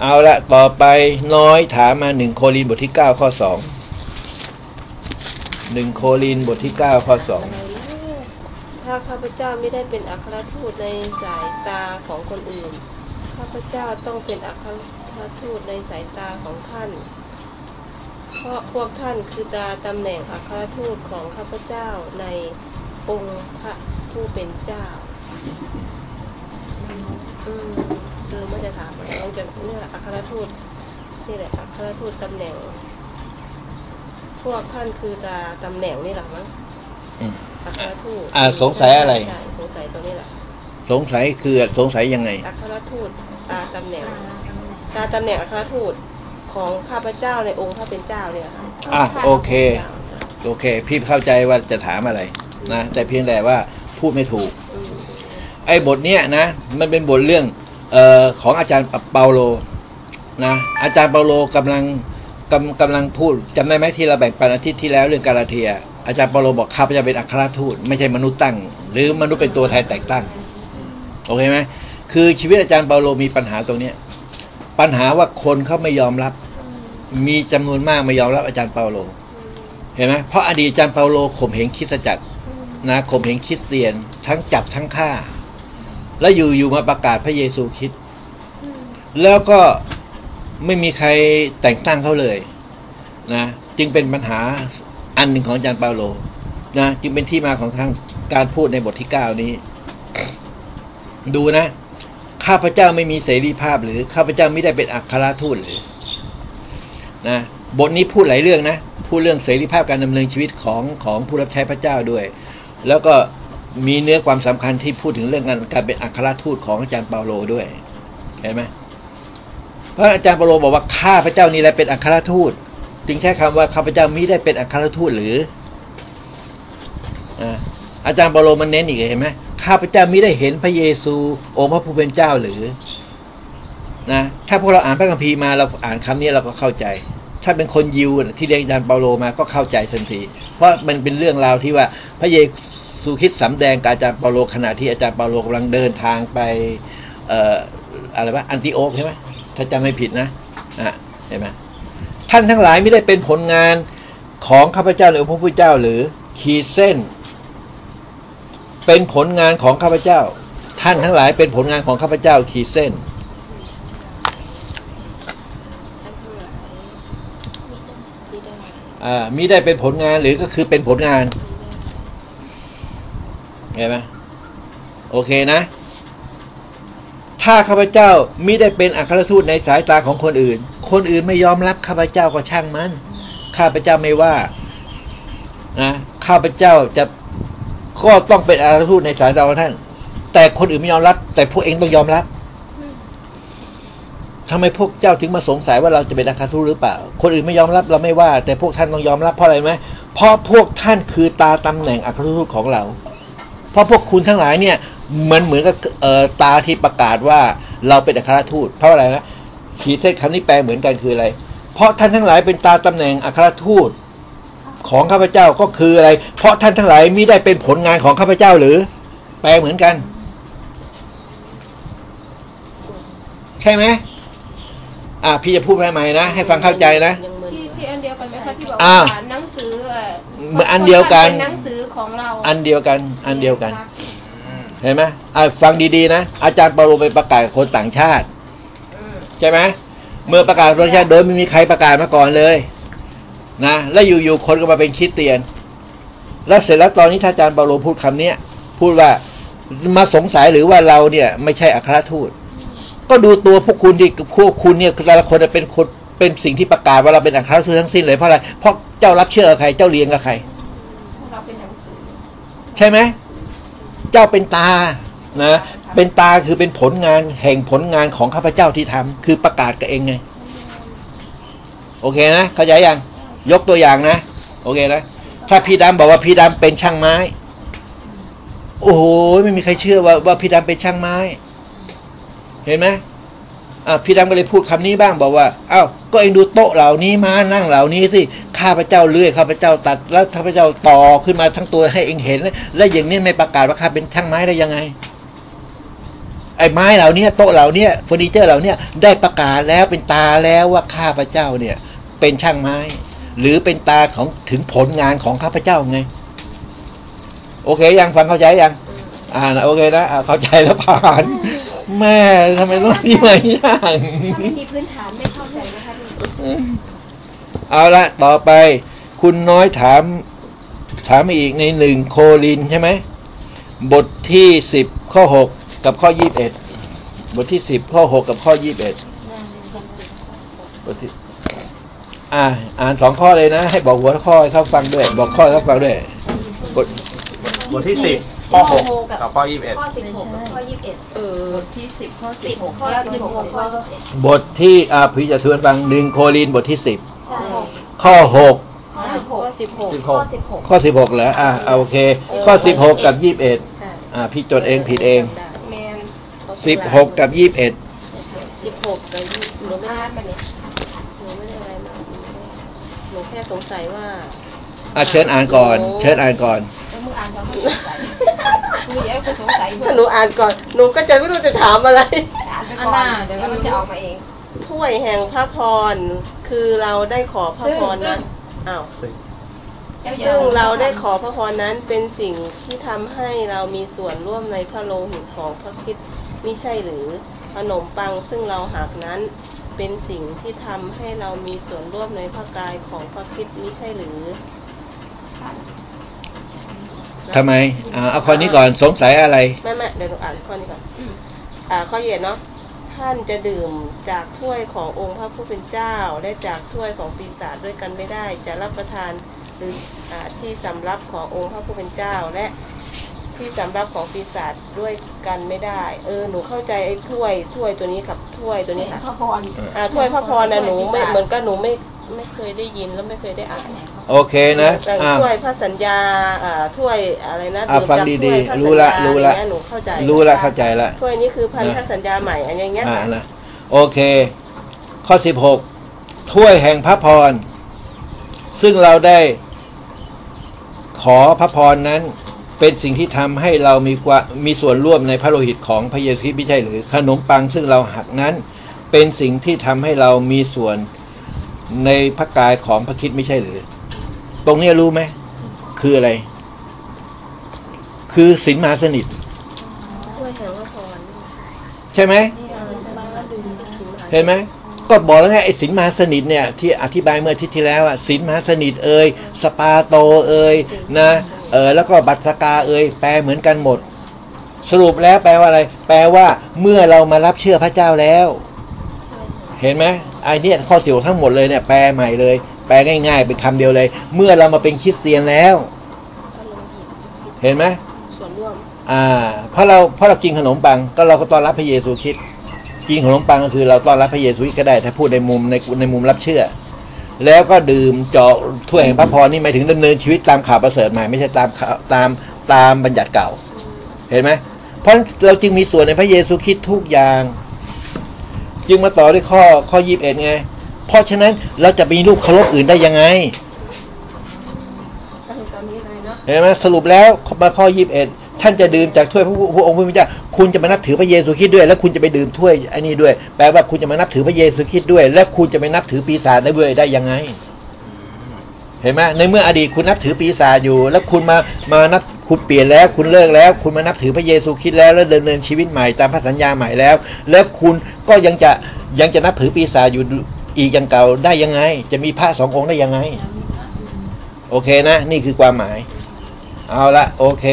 เอาละต่อไปน้อยถามมาหนึ่งโครินบทที่เก้าข้อสองหนึ่งโครินบทที่เก้าข้อสองถ้าข้าพเจ้าไม่ได้เป็นอัครทูตในสายตาของคนอื่น ข้าพเจ้าต้องเป็นอัครทูตในสายตาของท่าน เพราะพวกท่านคือตาตำแหน่งอัครทูตของข้าพเจ้าในองค์พระผู้เป็นเจ้าอืม คือไม่ได้ถามลองจะเนี่ยอัครทูตนี่แหละอัครทูตตำแหน่ง พวกท่านคือตาตำแหน่งนี่แหละมั้งอืมอัครทูตอ่าสงสัยอะไรใช่สงสัยตรงนี้แหละสงสัยคือสงสัยยังไง อัครทูตตาตำแหน่งตาตำแหน่งอัครทูตของข้าพเจ้าในองค์พระเป็นเจ้าเนี่ยค่ะอะโอเค โอเค พี่เข้าใจว่าจะถามอะไรนะแต่เพียงแต่ว่าพูดไม่ถูกอืมไอ้บทเนี้ยนะ มันเป็นบทเรื่องเออของอาจารย์เปาโลนะอาจารย์เปาโลกำลังกำกำลังพูดจำได้ไหมที่เราแบ่งปันอาทิตย์ที่แล้วเรื่องกาลาเทีย อาจารย์เปาโลบอกข้าพเจ้าเป็นอัครทูตไม่ใช่มนุษย์ตั้ง หรือมนุษย์เป็นตัวแทนแต่งตั้งโอเคไหมคือชีวิตอาจารย์เปาโลมีปัญหาตรงเนี้ยปัญหาว่าคนเขาไม่ยอมรับ มีจำนวนมากไม่ยอมรับอาจารย์เปาโล เห็นไหมเพราะอดีตอาจารย์เปาโลข่มเหงคริสตจักรนะข่มเหงคริสเตียน ทั้งจับทั้งฆ่า แล้วอยู่อยู่มาประกาศพระเยซูคริสต์แล้วก็ไม่มีใครแต่งตั้งเขาเลยนะจึงเป็นปัญหาอันหนึ่งของอาจารย์เปาโลนะจึงเป็นที่มาของทางการพูดในบทที่เก้านี้ ดูนะ ข้าพเจ้าไม่มีเสรีภาพหรือข้าพเจ้าไม่ได้เป็นอัครทูตหรือนะบทนี้พูดหลายเรื่องนะพูดเรื่องเสรีภาพการดำเนินชีวิตของของผู้รับใช้พระเจ้าด้วย แล้วก็ มีเนื้อความสำคัญที่พูดถึงเรื่องการการเป็นอัครทูตของอาจารย์เปาโลด้วยเห็นไหมเพราะอาจารย์เปาโลบอกว่าข้าพระเจ้านี่แหละเป็นอัครทูตจึงใช้คำว่าข้าพเจ้ามิได้เป็นอัครทูตหรืออาจารย์เปาโลมันเน้นอีกเห็นไหมข้าพเจ้ามิได้เห็นพระเยซูองค์พระผู้เป็นเจ้าหรือนะถ้าพวกเราอ่านพระคัมภีร์มาเราอ่านคำนี้เราก็เข้าใจ ถ้าเป็นคนยิวที่เรียนอาจารย์เปาโลมาก็เข้าใจทันที เพราะมันเป็นเรื่องราวที่ว่าพระเย ซูคริสต์สำแดงกับอาจารย์เปาโลขณะที่อาจารย์เปาโลกำลังเดินทางไปเอ่ออะไรวะอันติโอกใช่ไหมถ้าจำไม่ผิดนะอะเห็นไหมท่านทั้งหลายไม่ได้เป็นผลงานของข้าพเจ้าหรือพระพุทธเจ้าหรือขีดเส้น เป็นผลงานของข้าพเจ้า ท่านทั้งหลายเป็นผลงานของข้าพเจ้าขีดเส้นอ่ามิได้เป็นผลงานหรือก็คือเป็นผลงาน เห็นไหมโอเคนะ ถ้าข้าพเจ้ามิได้เป็นอัครทูตในสายตาของคนอื่น คนอื่นไม่ยอมรับข้าพเจ้าก็ช่างมัน ข้าพเจ้าไม่ว่านะข้าพเจ้าจะก็ต้องเป็นอัครทูตในสายตาของท่าน แต่คนอื่นไม่ยอมรับ แต่พวกเองต้องยอมรับทำไมพวกเจ้าถึงมาสงสัยว่าเราจะเป็นอัครทูตหรือเปล่า คนอื่นไม่ยอมรับเราไม่ว่า แต่พวกท่านต้องยอมรับเพราะอะไรไหมเพราะพวกท่านคือตาตำแหน่งอัครทูตของเรา เพราะพวกคุณทั้งหลายเนี่ยมันเหมือนกับเอ่อตาที่ประกาศว่าเราเป็นอัครทูต เพราะอะไรนะขีดเส้นคำนี้แปลเหมือนกันคืออะไร เพราะท่านทั้งหลายเป็นตาตำแหน่งอัครทูตของข้าพเจ้าก็คืออะไร เพราะท่านทั้งหลายมิได้เป็นผลงานของข้าพเจ้าหรือ แปลเหมือนกัน ใช่ไหมอ่าพี่จะพูดใหม่ๆนะ ให้ฟังเข้าใจนะยังมึนที่อยู่ที่อันเดียวกันไหมคะที่บอกอ้าว่าวหนังสือเอ่อเหมือนอันเดียวกันเป็นหนังสือ ของเราอันเดียวกันอันเดียวกัน เห็นไหมอ่าฟังดีๆนะ อาจารย์เปาโลไปประกาศกับคนต่างชาติอืมใช่ไหมเมื่อประกาศคนต่างชาติโดยไม่มีใครประกาศมาก่อนเลยนะแล้วอยู่ๆคนก็มาเป็นคริดเตียน แล้วเสร็จแล้วตอนนี้ถ้าอาจารย์เปาโลพูดคำเนี้ยพูดว่ามาสงสัยหรือว่าเราเนี่ย ไม่ใช่อัครทูต ก็ดูตัวพวกคุณดิพวกคุณเนี่ยแต่ละคนเป็นคนเป็นสิ่งที่ประกาศว่าเราเป็นอัครทูตทั้งสิ้นเลยเพราะอะไรเพราะเจ้ารับเชื่อกับใคร เจ้าเรียนกับใคร เราเป็นหนังสือ ใช่ไหมเจ้าเป็นตานะเป็นตาคือเป็นผลงานแห่งผลงานของข้าพเจ้าที่ทำคือประกาศกับเองไง โอเคนะเข้าใจยังยกตัวอย่างนะ โอเคนะถ้าพี่ดำบอกว่าพี่ดำเป็นช่างไม้ โอ้โหไม่มีใครเชื่อว่าว่าพี่ดำเป็นช่างไม้ เห็นไหม พี่ดำก็เลยพูดคำนี้บ้างบอกว่า เอ้าก็เองดูโต๊ะเหล่านี้มานั่งเหล่านี้สิข้าพเจ้าเลื่อยข้าพเจ้าตัดแล้วข้าพเจ้าต่อขึ้นมาทั้งตัวให้เองเห็น แล้วอย่างนี้ไม่ประกาศว่าข้าเป็นช่างไม้ได้ยังไง ไอ้ไม้เหล่านี้โต๊ะเหล่านี้เฟอร์นิเจอร์เหล่านี้ได้ประกาศแล้วเป็นตาแล้วว่าข้าพเจ้าเนี่ย เป็นช่างไม้ หรือเป็นตาของถึงผลงานของข้าพเจ้าไง โอเคยังฟังเข้าใจยัง อ่านโอเคนะเข้าใจแล้วผ่าน แม่ทำไมต้องนี่มายากถ้าไม่มีพื้นฐานไม่เข้าใจนะคะเอาละต่อไป คุณน้อยถาม ถามอีกในหนึ่งโคลินใช่ไหม บทที่สิบข้อหกกับข้อยี่บเอ็ดบทที่สิบข้อหกกับข้อยี่บเอ็ดบทที่อ่า อ่านสองข้อเลยนะ ให้บอกหัวข้อให้เขาฟังด้วย บอกข้อให้เขาฟังด้วย บทบทที่สิบ ข้อหกกับข้อยี่สิบเอ็ดข้อสิบหกกับข้อยี่สิบเอ็ดเออบทที่สิบข้อสิบหกข้อสิบหกกับข้อยี่สิบเอ็ดบทที่อ่าพี่จะทวนฟังหนึ่งโคลินบทที่สิบใช่ข้อหกข้อสิบหกสิบหกสิบหข้อกสิบหกข้อสิบหกเหรออ่าเอาโอเค ข้อสิบหกกับยี่บเอ็ดใช่อ่าพี่จดเองผิดเองแมนสิบหกกับยี่บเอ็ดสิบหกกับยี่หนูไม่อาได้ร์ตมาเนี่ยหนูไม่ได้อะไรมากหนูไม่ได้หนูแค่สงสัยว่า อะเชิญอ่านก่อน เชิญอ่านก่อนแล้วมึง อ่านความสงสัยมึงเดี๋ยวกูสงสัยมึงถ้าหนูอ่านก่อน หนูก็จะไม่รู้จะถามอะไร อ่านไปก่อนเดี๋ยวมันจะออกมาเอง ถ้วยแห่งพระพร คือเราได้ขอพระพรนั้นอ้าว ซึ่งเราได้ขอพระพรนั้นเป็นสิ่งที่ทำให้เรามีส่วนร่วมในพระโลหิตของพระคริดมิใช่หรือขนมปังซึ่งเราหักนั้นเป็นสิ่งที่ทำให้เรามีส่วนร่วมในพระกายของพระคริดมิใช่หรือ ทำไมอ่าเอาข้อนี้ก่อนสงสัยอะไรไม่ไม่เดี๋ยวหนูอ่านข้อนี้ก่อนอ่าข้อเหยียดเนาะท่านจะดื่มจากถ้วยขององค์พระผู้เป็นเจ้า และจากถ้วยของปีศาจด้วยกันไม่ได้ จะรับประทานหรืออ่าที่สำรับขององค์พระผู้เป็นเจ้าและที่สำรับของปีศาจด้วยกันไม่ได้ เออหนูเข้าใจไอ้ถ้วยถ้วยตัวนี้กับถ้วยตัวนี้ค่ะพระพรอ่าถ้วยพระพรนะหนูไม่เหมือนกับหนูไม่ ไม่เคยได้ยินแล้วไม่เคยได้อ่านโอเคนะอย่างอ่า ถ้วยพระสัญญาอ่าถ้วยอะไรนะอะดื่มฟังจากดีถ้วยๆพระรู้ละสัญญารู้ละอไเงี้ยหนูเข้าใจรู้ละเข้าใจละ ถ้วยนี้คือพันนะธสัญญาใหม่อันอย่างเงี้ยอ่าค่ะนะโอเค ข้อสิบหกถ้วยแห่งพระพร ซึ่งเราได้ขอพระพรนั้น เป็นสิ่งที่ทำให้เรามีความมีส่วนร่วมในพระโลหิตของพระเยซูคริสต์ไม่ใช่หรือขนมปังซึ่งเราหักนั้น เป็นสิ่งที่ทำให้เรามีส่วน ในพระกายของพระคริดไม่ใช่หรือ ตรงเนี้ยรู้ไหม คืออะไร คือสินมหาสนิทถ้วยแห่งพระพรใช่ไหมเห็นไหมก็บอกแล้วไงไอ้สินมหาสนิทเนี่ยที่อธิบายเมื่ออาทิตย์ที่แล้วอะสินมหาสนิทเอ่ยสปาโตเอ่ยนะเออแล้วก็บัตรสกาเอ่ยแปลเหมือนกันหมด สรุปแล้วแปลว่าอะไร แปลว่าเมื่อเรามารับเชื่อพระเจ้าแล้ว เห็นไหม ไอ้เนี่ยข้อสิวทั้งหมดเลยเนี่ยแปลใหม่เลย แปลง่าย ๆ เป็นคำเดียวเลย เมื่อเรามาเป็นคริสเตียนแล้วพระโลหิตเห็นไหมส่วนร่วมอ่าเพราะเราเพราะเรากินขนมปังก็เราก็ต้อนรับพระเยซูคริสต์กินขนมปังก็คือเราต้อนรับพระเยซูคริสต์ก็ได้ ถ้าพูดในมุมในในมุมรับเชื่อ แล้วก็ดื่มเจาะถ้วยแห่งพระพรนี่หมายถึงดำเนินชีวิตตามข่าวประเสริฐใหม่ไม่ใช่ตามข่าวตามตามบัญญัติเก่า เห็นไหมเพราะเราจึงมีส่วนในพระเยซูคริสต์ทุกอย่าง จึงมาต่อด้วยข้อข้อยีิบเอ็ดไง เพราะฉะนั้นเราจะมีรูปเคารพอื่นได้ยังไงเห็นไหมสรุปแล้วมาข้อยีิบเอ็ดท่านจะดื่มจากถ้วยพระพระองค์พระพุทธเจ้าคุณจะมานับถือพระเยซูคริสต์ด้วย แล้วคุณจะไปดื่มถ้วยอันนี้ด้วย แปลว่าคุณจะมานับถือพระเยซูคริสต์ด้วย และคุณจะไปนับถือปีศาจได้ด้วยได้ยังไง เห็นไหมในเมื่ออดีตคุณนับถือปีศาจอยู่ แล้วคุณมามานับ คุณเปลี่ยนแล้วคุณเลิกแล้ว คุณมานับถือพระเยซูคริสต์แล้วแล้วดำเนินชีวิตใหม่ตามพระสัญญาใหม่แล้ว แล้วคุณก็ยังจะยังจะนับถือปีศาจอยู่อีกอย่างเก่าได้ยังไง จะมีพระสององค์ได้ยังไง โอเคนะ นี่คือความหมาย เอาละโอเค